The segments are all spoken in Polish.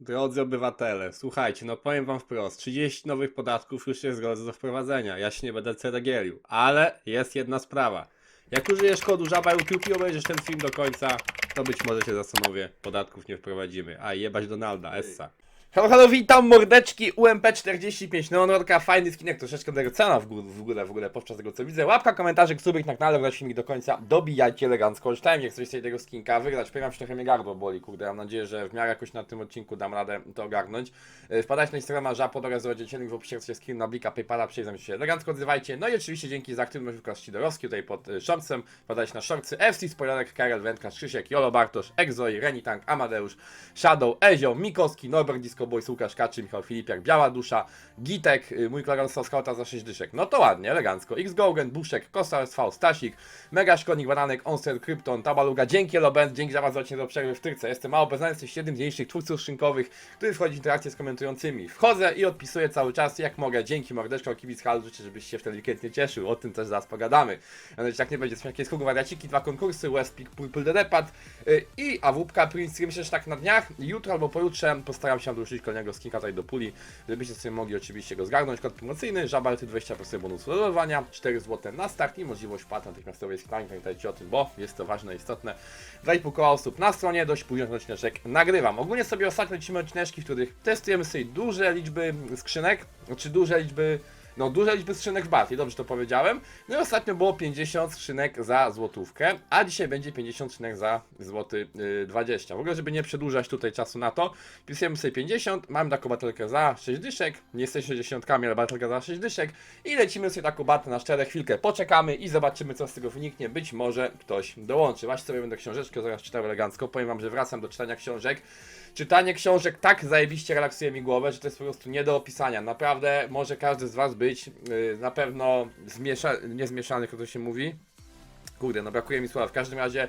Drodzy obywatele, słuchajcie, no powiem wam wprost, 30 nowych podatków już jest drodze do wprowadzenia, ja się nie będę ceregielił, ale jest jedna sprawa. Jak użyjesz kodu żaba YouTube i obejrzysz ten film do końca, to być może się zastanowię, podatków nie wprowadzimy. A jebać Donalda, Essa. Halo, halo, witam mordeczki UMP45 Neonorka, fajny skinek, troszeczkę tego cena w górę, w ogóle, w ogóle podczas tego co widzę. Łapka, komentarzyk, subik na kanale, wrać filmik do końca, dobijajcie elegancko. Czytałem jak coś z tego skinka wygrać, powiem że trochę mnie gardło boli, kurde, mam nadzieję, że w miarę jakoś na tym odcinku dam radę to ogarnąć. E, Wpadajcie na Instagrama, żapo, oraz dziecielnik w opisie się skin na blika, Paypala, przejdę się elegancko, odzywajcie. No i oczywiście dzięki za aktywność Łukasz Sidorowski tutaj pod y, shortsem, wpadajcie na shortsy, FC, Spoilerek, Karel, Wędkarz, Krzysiek, Jolo Bartosz, Renitank, Amadeusz, Shadow, Ezio, Norbert Disco Boys, Łukasz Kaczy, Michał Filipiak, Biała Dusza, Gitek, y, mój kolega dostał skauta za 6 dyszek. No to ładnie, elegancko. X Gogen, Buszek, Kosta SV, Stasik, Mega Szkodnik, Bananek, Onster, Krypton, Tabaluga, dzięki Elobent, dzięki za za do przerwy w Tyrce. Jestem mało poznany, jesteś jednym z twórców szynkowych, który wchodzi w interakcję z komentującymi. Wchodzę i odpisuję cały czas, jak mogę. Dzięki mordeczko, kibic Hal, życzę, żebyś się w ten weekend nie cieszył. O tym też zaraz pogadamy. Mianowicie tak nie będzie. Są jakieś wariaciki, dwa konkursy, West Peak, Purple the Depad y, i AWP Prince. Myślę, że tak na dniach, jutro albo pojutrze postaram się dorzucić kolejnego skinka tutaj do puli, żebyście sobie mogli oczywiście go zgarnąć. Kod promocyjny, żabalty 20% bonusu do ładowania, 4 zł na start i możliwość wpłat natychmiastowej skrajni. Pamiętajcie o tym, bo jest to ważne istotne. 2,5 koła osób na stronie, dość późno ten odcineczek nagrywam. Ogólnie sobie ostatnio lecimy odcineczki, w których testujemy sobie duże liczby skrzynek, czy duże liczby no, duże liczby skrzynek w Barty, dobrze to powiedziałem. No i ostatnio było 50 skrzynek za złotówkę, a dzisiaj będzie 50 skrzynek za złoty y, 20. W ogóle, żeby nie przedłużać tutaj czasu na to, pisujemy sobie 50, mamy taką batelkę za 6 dyszek, nie jesteśmy 60, ale batelka za 6 dyszek i lecimy sobie taką batę na szczere, chwilkę poczekamy i zobaczymy co z tego wyniknie, być może ktoś dołączy. Właśnie sobie będę książeczkę zaraz czytał elegancko, powiem wam, że wracam do czytania książek. Czytanie książek tak zajebiście relaksuje mi głowę, że to jest po prostu nie do opisania. Naprawdę może każdy z Was być yy, na pewno zmiesza, nie zmieszany, jak to się mówi. Kurde, no brakuje mi słowa. W każdym razie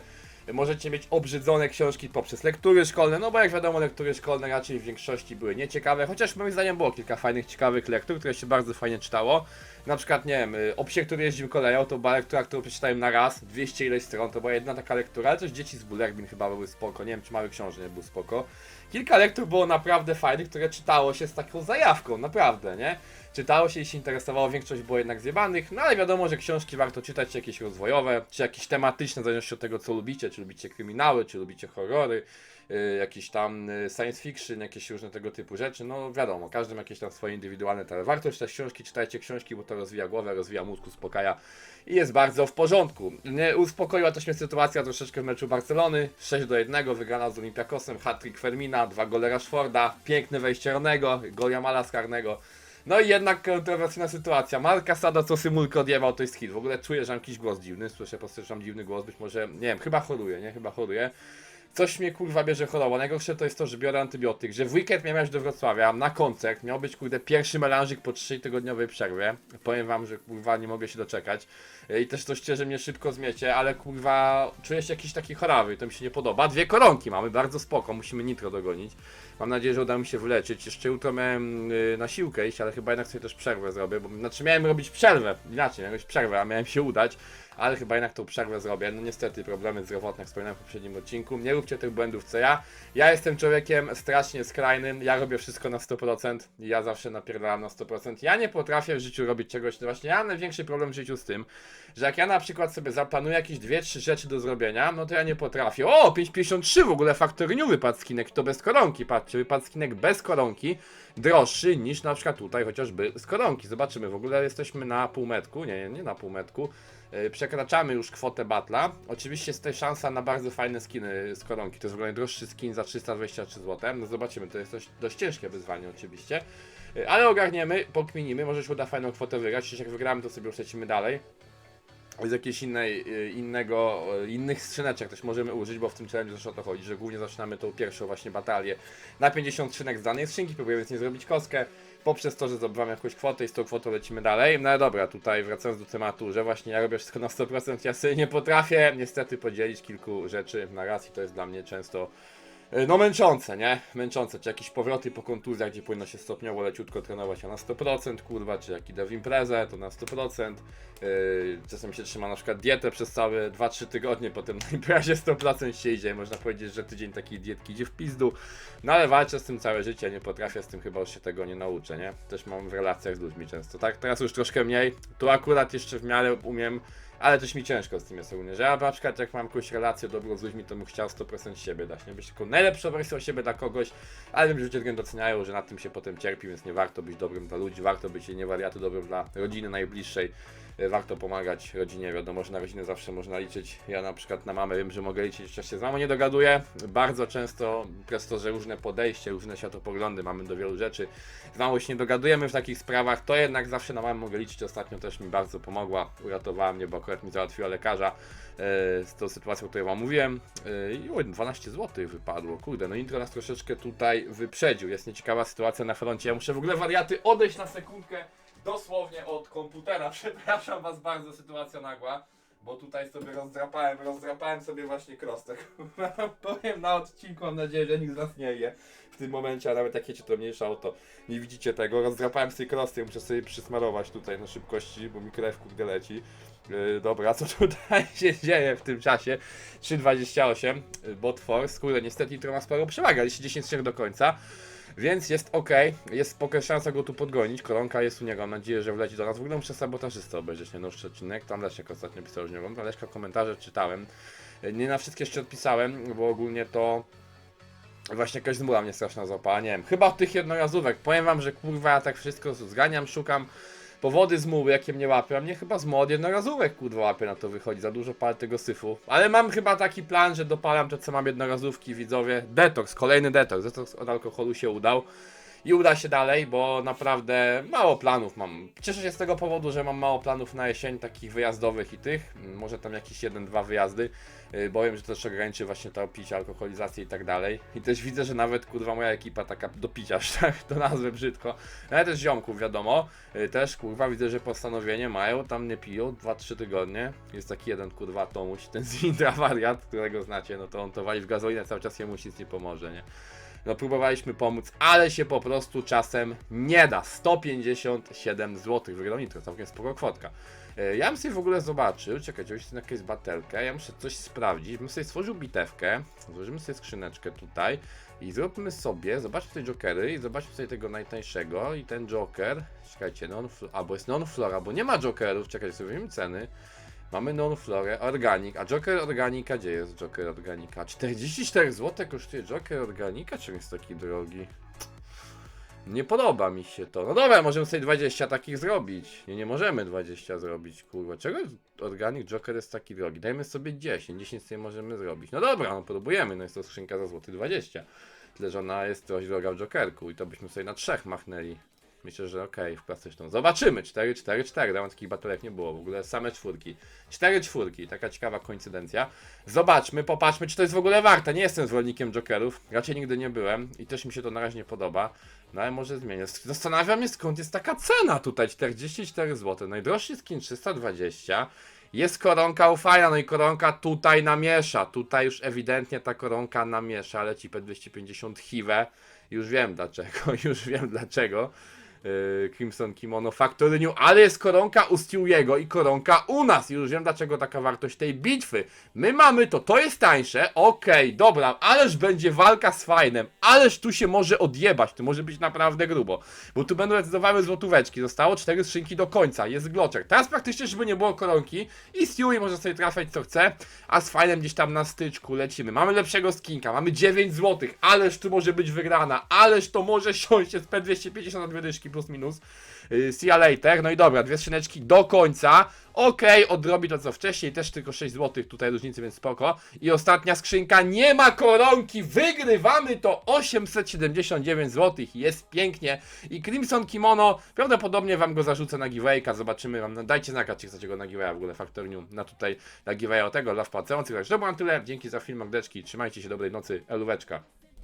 możecie mieć obrzydzone książki poprzez lektury szkolne, no bo jak wiadomo lektury szkolne raczej w większości były nieciekawe, chociaż moim zdaniem było kilka fajnych, ciekawych lektur, które się bardzo fajnie czytało. Na przykład, nie wiem, y, o psie, który jeździł koleją, to była lektura, którą przeczytałem na raz, 200 ileś stron, to była jedna taka lektura, ale też dzieci z Bullerbin chyba były spoko, nie wiem czy Mały Książę nie był spoko. Kilka lektur było naprawdę fajnych, które czytało się z taką zajawką, naprawdę, nie? Czytało się i się interesowało, większość było jednak zjebanych, no ale wiadomo, że książki warto czytać jakieś rozwojowe, czy jakieś tematyczne, w zależności od tego co lubicie, czy lubicie kryminały, czy lubicie horrory, y, jakieś tam y, science fiction, jakieś różne tego typu rzeczy, no wiadomo, każdy ma jakieś tam swoje indywidualne cele. Warto czytać książki, czytajcie książki, bo to rozwija głowę, rozwija mózg, uspokaja i jest bardzo w porządku. Nie uspokoiła też mnie sytuacja troszeczkę w meczu Barcelony, 6 do 1, wygrana z Olympiakosem, hat-trick Fermina, dwa gole Rashforda, piękne wejście Ronego, gol Jamala. No i jednak kontrowersyjna sytuacja. Marka Sada, co Symulko odjebał, to jest hit. W ogóle czuję, że mam jakiś głos dziwny. Słyszę po prostu, że mam dziwny głos. Być może, nie wiem, chyba choruję, nie? Chyba choruję. Coś mnie kurwa bierze choroba. Najgorsze to jest to, że biorę antybiotyk, że w weekend miałem do Wrocławia na koncert. Miał być kurde pierwszy melanżyk po 3-tygodniowej przerwie. Powiem wam, że kurwa nie mogę się doczekać. I też to szczerze mnie szybko zmiecie, ale kurwa czuję się jakiś taki chorawy, to mi się nie podoba. Dwie koronki mamy, bardzo spoko, musimy nitro dogonić. Mam nadzieję, że uda mi się wyleczyć. Jeszcze jutro miałem y, na siłkę iść, ale chyba jednak sobie też przerwę zrobię, bo znaczy miałem robić przerwę, inaczej, miałem przerwę, a miałem się udać, ale chyba jednak tą przerwę zrobię. No niestety problemy zdrowotne, jak wspominałem w poprzednim odcinku. Nie róbcie tych błędów co ja. Ja jestem człowiekiem strasznie skrajnym, ja robię wszystko na 100% i ja zawsze napierdalam na 100%. Ja nie potrafię w życiu robić czegoś, no właśnie ja mam największy problem w życiu z tym, że jak ja na przykład sobie zaplanuję jakieś dwie, trzy rzeczy do zrobienia, no to ja nie potrafię. O, 5,53 w ogóle faktoryniu wypadł skinek, to bez koronki, patrzcie, wypadł skinek bez koronki, droższy niż na przykład tutaj chociażby z koronki. Zobaczymy, w ogóle jesteśmy na półmetku, nie, nie, nie na półmetku. Yy, Przekraczamy już kwotę batla. Oczywiście jest tutaj szansa na bardzo fajne skiny z koronki. To jest w ogóle najdroższy skin za 323 zł. No zobaczymy, to jest dość, dość ciężkie wyzwanie oczywiście. Yy, Ale ogarniemy, pokminimy, może się uda fajną kwotę wygrać. Jeśli jak wygramy, to sobie już lecimy dalej z jakiejś innej, y, innego, y, innych skrzyneczek też możemy użyć, bo w tym challenge też o to chodzi, że głównie zaczynamy tą pierwszą właśnie batalię na 50 skrzynek z danej skrzynki, próbujemy z niej zrobić kostkę, poprzez to, że zdobywamy jakąś kwotę i z tą kwotą lecimy dalej. No ale dobra, tutaj wracając do tematu, że właśnie ja robię wszystko na 100%, ja sobie nie potrafię niestety podzielić kilku rzeczy na raz i to jest dla mnie często E, No męczące, nie? Męczące, czy jakieś powroty po kontuzjach, gdzie powinno się stopniowo leciutko trenować, a na 100%, kurwa, czy jak idę w imprezę, to na 100%. Yy, czasem się trzyma na przykład dietę przez całe 2-3 tygodnie, potem na imprezie 100% się idzie. Można powiedzieć, że tydzień takiej dietki idzie w pizdu. No ale walczę z tym całe życie, nie potrafię z tym chyba już się tego nie nauczę, nie? Też mam w relacjach z ludźmi często, tak? Teraz już troszkę mniej. Tu akurat jeszcze w miarę umiem ale też mi ciężko z tym jest ogólnie, że ja na przykład jak mam jakąś relację dobrą z ludźmi, to bym chciał 100% siebie dać, nie? Być taką najlepszą wersją siebie dla kogoś, ale wiem, że ludzie tego doceniają, że na tym się potem cierpi, więc nie warto być dobrym dla ludzi, warto być nie wariaty dobrym dla rodziny najbliższej, warto pomagać rodzinie, wiadomo, że na rodzinę zawsze można liczyć, ja na przykład na mamę wiem, że mogę liczyć, jeszcze się z mamą nie dogaduję, bardzo często przez to, że różne podejście, różne światopoglądy mamy do wielu rzeczy, z mamą się nie dogadujemy w takich sprawach, to jednak zawsze na mamę mogę liczyć, ostatnio też mi bardzo pomogła, uratowała mnie, bo akurat mi załatwiła lekarza e, z tą sytuacją, o której wam mówiłem. E, i oj, 12 zł wypadło, kurde, no intro nas troszeczkę tutaj wyprzedził, jest nieciekawa sytuacja na froncie, ja muszę w ogóle wariaty odejść na sekundkę, dosłownie od komputera, przepraszam was bardzo, sytuacja nagła. Bo tutaj sobie rozdrapałem, rozdrapałem sobie właśnie krostek. Powiem na odcinku, mam nadzieję, że nikt z was nie je w tym momencie, a nawet jak jecie to mniejsza o to. Nie widzicie tego, rozdrapałem sobie krostek, muszę sobie przysmarować tutaj na szybkości, bo mi krew kurde leci. Yy, dobra, co tutaj się dzieje w tym czasie? 3.28, yy, bot force, kurde, niestety Nitro ma sporo przewagę, ale 10 strzech do końca. Więc jest ok, jest spoko szansa go tu podgonić. Koronka jest u niego, mam nadzieję, że wleci do nas. W ogóle muszę sabotażystę obejrzeć, nie nowszy odcinek. Tam Leszek ostatnio pisał, że nie wiem, Leszka komentarze czytałem. Nie na wszystkie jeszcze odpisałem, bo ogólnie to właśnie jakaś zmura mnie straszna złapała, nie wiem. Chyba tych jednorazówek. Powiem wam, że kurwa ja tak wszystko zganiam, szukam powody zmuły, jakie mnie łapią. A mnie chyba z mod jednorazówek kurwa łapie na to wychodzi. Za dużo palę tego syfu. Ale mam chyba taki plan, że dopalam to co mam jednorazówki, widzowie. Detoks, kolejny detoks. Detoks od alkoholu się udał. I uda się dalej, bo naprawdę mało planów mam. Cieszę się z tego powodu, że mam mało planów na jesień, takich wyjazdowych i tych. Mm, Może tam jakieś jeden, dwa wyjazdy. Yy, Bo wiem, że też ograniczy właśnie to picie, alkoholizację i tak dalej. I też widzę, że nawet kurwa moja ekipa taka do picia, tak to nazwę brzydko. No ale też ziomków, wiadomo. Yy, Też kurwa widzę, że postanowienie mają, tam nie piją 2-3 tygodnie. Jest taki jeden kurwa Tomuś, ten z Indra wariat, którego znacie, no to on to wali w gazolinę, cały czas jemu nic nie pomoże, nie? No próbowaliśmy pomóc, ale się po prostu czasem nie da. 157 zł wygrał Nitro, całkiem spoko kwotka. E, Ja bym sobie w ogóle zobaczył, czekajcie, jest jakaś batelkę, ja muszę coś sprawdzić, bym sobie stworzył bitewkę, złożymy sobie skrzyneczkę tutaj i zróbmy sobie, zobaczmy te jokery i zobaczmy sobie tego najtańszego i ten joker, czekajcie, non albo jest non-flora, bo nie ma jokerów, czekajcie, sobie weźmiemy ceny. Mamy non-florę, organic, a Joker Organika, gdzie jest Joker Organika? 44 zł kosztuje Joker Organika, czym jest taki drogi? Nie podoba mi się to. No dobra, możemy sobie 20 takich zrobić. Nie, nie możemy 20 zrobić, kurwa. Czego Organic Joker jest taki drogi? Dajmy sobie 10, 10 sobie możemy zrobić. No dobra, no próbujemy, no jest to skrzynka za złoty 20. Tyle, że ona jest dość droga w Jokerku i to byśmy sobie na trzech machnęli. Myślę, że okej, w klasyczną. Zobaczymy. 4, 4, 4. Dawno takich batalek nie było w ogóle. Same czwórki. 4 czwórki. Taka ciekawa koincydencja. Zobaczmy, popatrzmy, czy to jest w ogóle warte. Nie jestem zwolennikiem Jokerów. Raczej nigdy nie byłem i też mi się to na razie nie podoba. No ale może zmienię. Zastanawiam się skąd jest taka cena tutaj. 44 zł. Najdroższy skin 320. Jest koronka ufajna, no i koronka tutaj namiesza. Tutaj już ewidentnie ta koronka namiesza. Leci P250 Hive. Już wiem dlaczego, już wiem dlaczego. Yy, Crimson Kimono Factory New, ale jest koronka u Stewiego i koronka u nas. Już wiem dlaczego taka wartość tej bitwy. My mamy to, to jest tańsze, okej, dobra, ależ będzie walka z fajnem, ależ tu się może odjebać, tu może być naprawdę grubo. Bo tu będą decydowały złotóweczki, zostało cztery skrzynki do końca, jest gloczek. Teraz praktycznie, żeby nie było koronki i Stewie może sobie trafiać co chce, a z fajnem gdzieś tam na styczku lecimy. Mamy lepszego skinka, mamy 9 zł, ależ tu może być wygrana, ależ to może siąść, jest P250 na dwie dyszki plus minus. Yy, See you later. No i dobra, dwie skrzyneczki do końca. Okej, odrobi to co wcześniej, też tylko 6 zł tutaj różnicy, więc spoko. I ostatnia skrzynka, nie ma koronki, wygrywamy to 879 zł, jest pięknie. I Crimson Kimono, prawdopodobnie wam go zarzucę na giveawayka, zobaczymy wam, no, dajcie znaka, czy chcecie go na giveawaya w ogóle Factor New, na tutaj, na giveawaya o tego, dla wpłacających. To było na tyle, dzięki za film, mordeczki, trzymajcie się, dobrej nocy, elóweczka.